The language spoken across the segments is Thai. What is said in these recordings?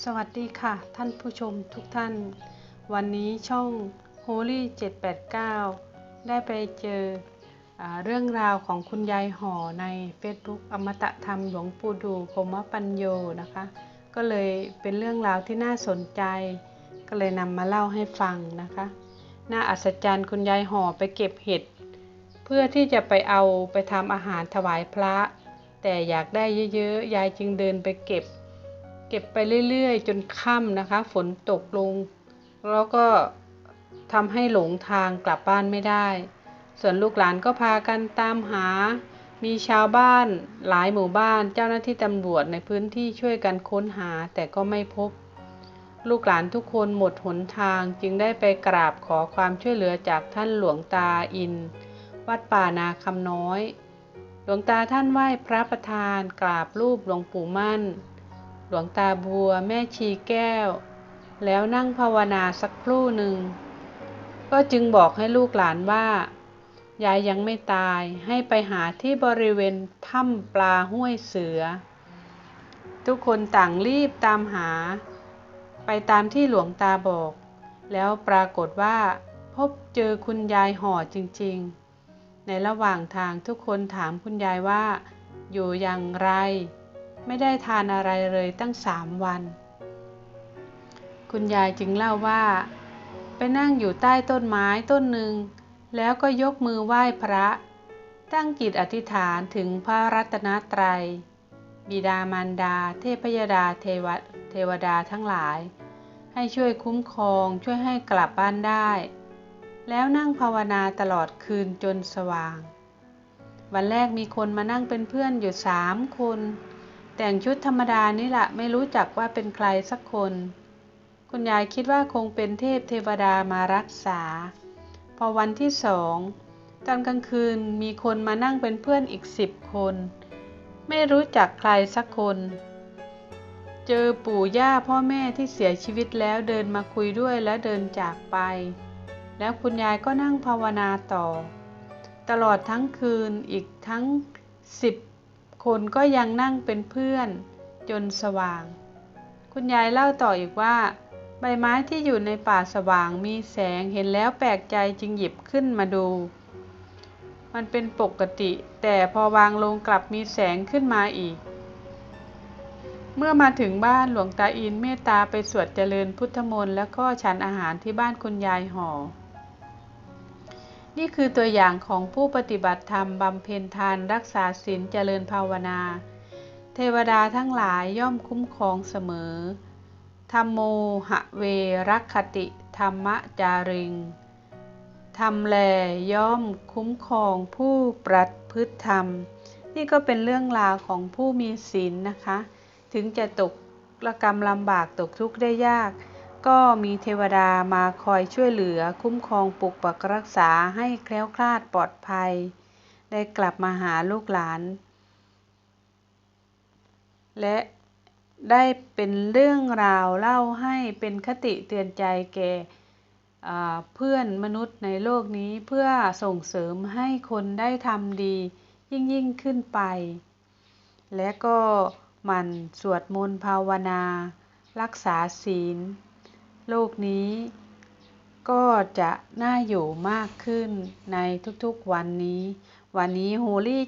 สวัสดีค่ะ ท่านผู้ชมทุกท่าน วันนี้ช่อง Holy 789 ได้ไปเจออเรื่องราวของคุณยายห่อใน Facebook อมตะธรรมหลวงปู่ดูพรหมปัญโยนะคะ ก็เลยเป็นเรื่องราวที่น่าสนใจ ก็เลยนำมาเล่าให้ฟังนะคะ น่าอัศจรรย์คุณยายห่อไปเก็บเห็ด เพื่อที่จะไปเอาไปทำอาหารถวายพระ แต่อยากได้เยอะๆ ยายจึงเดินไปเก็บ เก็บไปเรื่อยๆ จนค่ำนะคะ ฝนตกลง แล้วก็ทำให้หลงทางกลับบ้านไม่ได้ ส่วนลูกหลานก็พากันตามหา มีชาวบ้านหลายหมู่บ้านเจ้าหน้าที่ตำรวจในพื้นที่ช่วยกันค้นหาแต่ก็ไม่พบ ลูกหลานทุกคนหมดหนทางจึงได้ไปกราบขอความช่วยเหลือจากท่านหลวงตาอิน วัดป่านาคำน้อย หลวงตาท่านไหว้พระประธานกราบรูปหลวงปู่มั่น หลวงตาบัวแม่ชีแก้ว แล้วนั่งภาวนาสักครู่หนึ่ง ก็จึงบอกให้ลูกหลานว่า ยายยังไม่ตายให้ไปหาที่บริเวณถ้ำปลาห้วยเสือ ทุกคนต่างรีบตามหา ไปตามที่หลวงตาบอก แล้วปรากฏว่า พบเจอคุณยายห่อจริงๆ ในระหว่างทางทุกคนถามคุณยายว่า อยู่อย่างไร ไม่ได้ทานอะไรเลยตั้งสามวัน คุณยายจึงเล่าว่า ไปนั่งอยู่ใต้ต้นไม้ต้นหนึ่ง แล้วก็ยกมือไหว้พระ ตั้งจิตอธิษฐานถึงพระรัตนตรัย บิดามารดา เทพยดาเทวเทวดาทั้งหลาย ให้ช่วยคุ้มครองช่วยให้กลับบ้านได้ แล้วนั่งภาวนาตลอดคืนจนสว่าง วันแรกมีคนมานั่งเป็นเพื่อนอยู่สามคน แต่งชุดธรรมดานี่แหละไม่รู้จักว่าเป็นใครสักคน คุณยายคิดว่าคงเป็นเทพเทวดามารักษา พอวันที่สองตอนกลางคืนมีคนมานั่งเป็นเพื่อนอีกสิบคน ไม่รู้จักใครสักคน เจอปู่ย่าพ่อแม่ที่เสียชีวิตแล้วเดินมาคุยด้วยและเดินจากไป แล้วคุณยายก็นั่งภาวนาต่อ ตลอดทั้งคืนอีกทั้งสิบ คนก็ยังนั่งเป็นเพื่อน จนสว่าง คุณยายเล่าต่ออีกว่า ใบไม้ที่อยู่ในป่าสว่างมีแสงเห็นแล้วแปลกใจจึงหยิบขึ้นมาดู มันเป็นปกติ แต่พอวางลงกลับมีแสงขึ้นมาอีก เมื่อมาถึงบ้านหลวงตาอินเมตตาไปสวดเจริญพุทธมนต์แล้วก็ฉันอาหารที่บ้านคุณยายห่อ นี่คือตัวอย่างของผู้ปฏิบัติธรรมบำเพ็ญทานรักษาศีลเจริญภาวนา เทวดาทั้งหลายย่อมคุ้มครองเสมอ ธรรมโมหะเวรักขติธรรมจาริงทำแลย่อมคุ้มครองผู้ประพฤติธรรม นี่ก็เป็นเรื่องราวของผู้มีศีลนะคะ ถึงจะตกระกรรมลำบากตกทุกข์ได้ยาก ก็มีเทวดามาคอยช่วยเหลือคุ้มครองปกปักรักษาให้แคล้วคลาดปลอดภัย ได้กลับมาหาลูกหลาน และได้เป็นเรื่องราวเล่าให้เป็นคติเตือนใจแก่เพื่อนมนุษย์ในโลกนี้เพื่อส่งเสริมให้คนได้ทำดี ยิ่งยิ่งขึ้นไป และก็มันสวดมนต์ภาวนา รักษาศีล โลกนี้ ก็จะน่าอยู่มากขึ้นในทุกๆวันนี้ วันนี้โฮลี่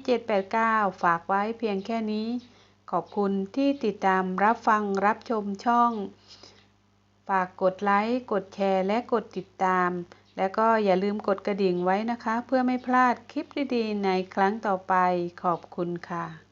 789 ฝากไว้เพียงแค่นี้ ขอบคุณที่ติดตามรับฟังรับชมช่อง ฝากกดไลค์ กดแชร์ และกดติดตาม แล้วก็อย่าลืมกดกระดิ่งไว้นะคะ เพื่อไม่พลาดคลิปดีๆในครั้งต่อไป ขอบคุณค่ะ